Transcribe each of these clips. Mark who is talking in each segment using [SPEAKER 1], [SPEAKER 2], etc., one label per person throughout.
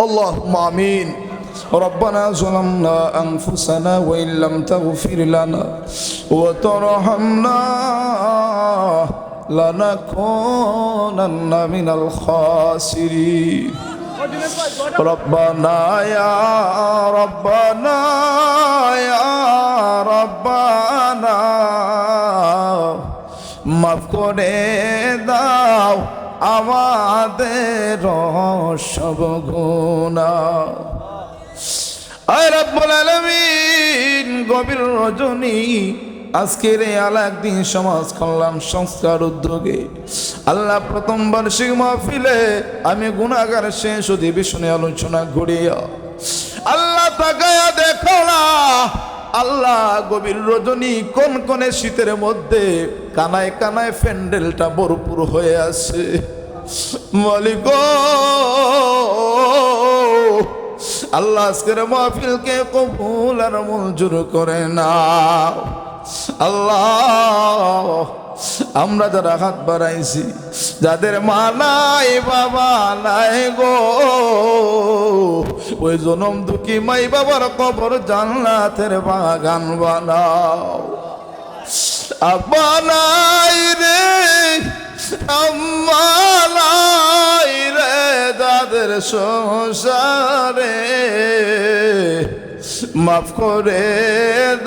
[SPEAKER 1] اللهم آمين ربنا ظلمنا أنفسنا وإن لم تغفر لنا وترحمنا لنكونن من الخاسرين ربنا يا ربنا يا ربنا মাফ করে দাও আমাদের সব গুণা। আলামিন, গভীর রজনী আজকের এই আলাক দিন সমাজ কল্যাণ সংস্কার উদ্যোগে। আল্লাহ প্রথম বার্ষিক মাহফিলে আমি গুণাগার শেষ অধিবেশনে আলোচনা করিয়া আল্লাহ তাকায়া দেখো না আল্লাহ গভীর রজনী কোন কোনে শীতের মধ্যে কানায় কানায় প্যান্ডেলটা ভরপুর হয়ে আছে। মালিক আল্লাহ আজকের মাহফিলকে কবুল আর মঞ্জুর করে না। আল্লাহ, আমরা যারা হাত বাড়াইছি যাদের মা নাই বাবা নাই গো, ওই জনম দুঃখী মাই বাবার কবর জান্নাতের বাগান বানাও। আব্বা নাই রে, আম্মা রে যাদের সংসারে। মাফ করে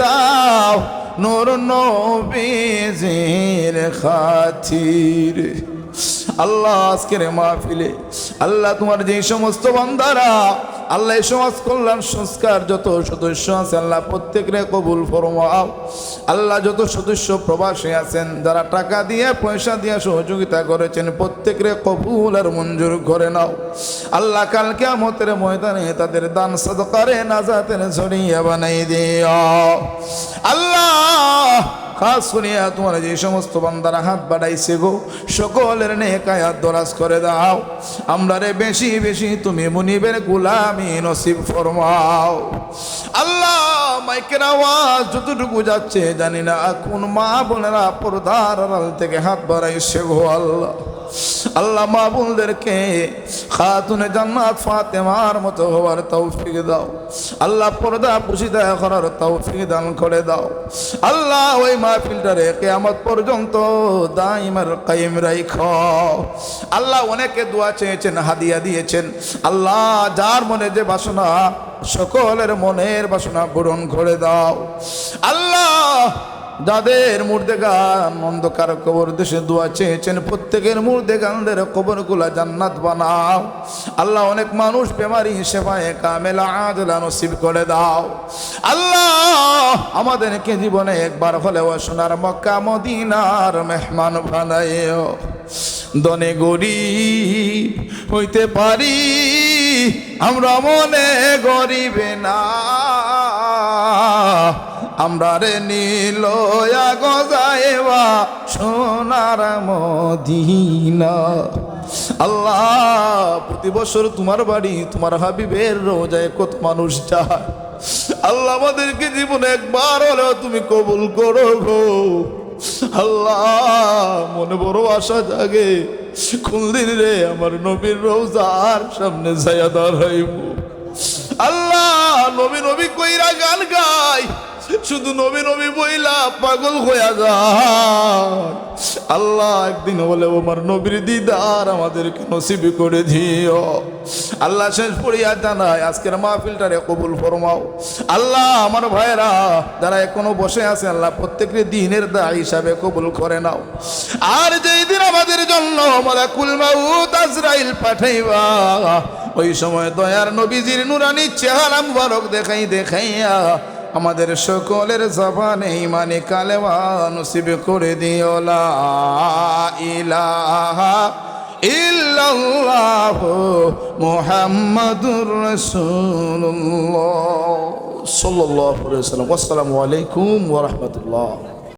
[SPEAKER 1] দাও নূর নবীজির খাতির। আল্লাহ আজকের মাহফিলে, আল্লাহ তোমার যে সমস্ত বান্দারা, আল্লাহ এই সমাজ কল্যাণ সংস্কার যত সদস্য আছে, আল্লাহ প্রত্যেকরে কবুল ফরমাও। আল্লাহ যত সদস্য প্রবাসী আছেন, যারা টাকা দিয়ে, পয়সা দিয়ে সহযোগিতা করেছেন, প্রত্যেকরে কবুল আর মঞ্জুর করে নাও। আল্লাহ কালকে আমতের ময়দানে তাদের দান সদকারে নাজাতের ছড়িয়ে বানাই দিও। আল্লাহ খাস শুনিয়া তোমার যে সমস্ত বান্দারা হাত বাড়াইছে গো, সকলের নেকায়াত দরাজ করে দাও। আমরা রে বেশি বেশি তুমি মুনিবের গুলামি নসিব ফরমাও। আল্লাহ, মাইকের আওয়াজ যতটুকু যাচ্ছে জানি না, কোন মা বোনেরা পর্দার আড়াল থেকে হাত বাড়াইছে গো আল্লাহ। আল্লাহ মা বোনদেরকে খাতুনে জান্নাত ফাতেমার মতো হওয়ার তৌফিক দাও। আল্লাহ পর্দা পুষিদা করার তৌফিক দান করে দাও। আল্লাহ ওই মাহফিলটারে কেয়ামত পর্যন্ত দাইমার কাইম রাইখ। আল্লাহ অনেকে দোয়া চেয়েছেন, হাদিয়া দিয়েছেন। আল্লাহ যার মনে যে বাসনা, সকলের মনের বাসনা পূরণ করে দাও। আল্লাহ যাদের মুর্দে গান অন্ধকার কবর দেশে দোয়া চেয়েছেন, প্রত্যেকের মুর্দে গানদের কবরগুলা জান্নাত বানাও। আল্লাহ অনেক মানুষ বেমারি সেবায় কামেলা আজলা নসিব করে দাও। আল্লাহ আমাদেরকে জীবনে একবার হলেও সোনার মক্কা, মদিনার মেহমান বানাইও। দনে গরিব হইতে পারি, আমরা মনে গরিবে না। আমরা রে নীল গজাইবা সোনার মদিনা। আল্লাহ, প্রতি বছর তোমার বাড়ি, তোমার হাবিবের রোজায় কত মানুষ যায়। আল্লাহ, আমাদেরকে জীবনে একবার হলেও তুমি কবুল করো গো। আল্লাহ, মনে বড় আশা জাগে কোনদিন রে আমার নবীর রোজার সামনে যাইয়া দাঁড়াইব। আল্লাহ, নবী নবী কইরা গান গায় শুধু নবী নবী বইলা পাগল হইয়া যায়। আল্লাহ একদিন বলে আমার নবীর দিদার, আমাদেরকে নসিবি করে দিও। আল্লাহ শেষ পড়িয়া জানায়, আজকের মাহফিলটারে কবুল ফরমাও। আল্লাহ, আমার ভাইরা যারা এখনও বসে আছে, আল্লাহ প্রত্যেকটি দিনের দা হিসাবে কবুল করে নাও। আর যেই দিন আমাদের জন্য মালাকুল মাউত আজরাইল পাঠাইবা, ওই সময় দয়ার নবীজির নুরানি চেহারা মুবারক দেখাই দেখাইয়া আমাদের সকলের জবানে ইমানে কালেমা নসিব করে দিও, লা ইলাহা ইল্লাল্লাহ মুহাম্মাদুর রাসূলুল্লাহ। সাল্লাল্লাহু আলাইহি ওয়াসাল্লাম। আসসালামু আলাইকুম ওয়া রাহমাতুল্লাহ।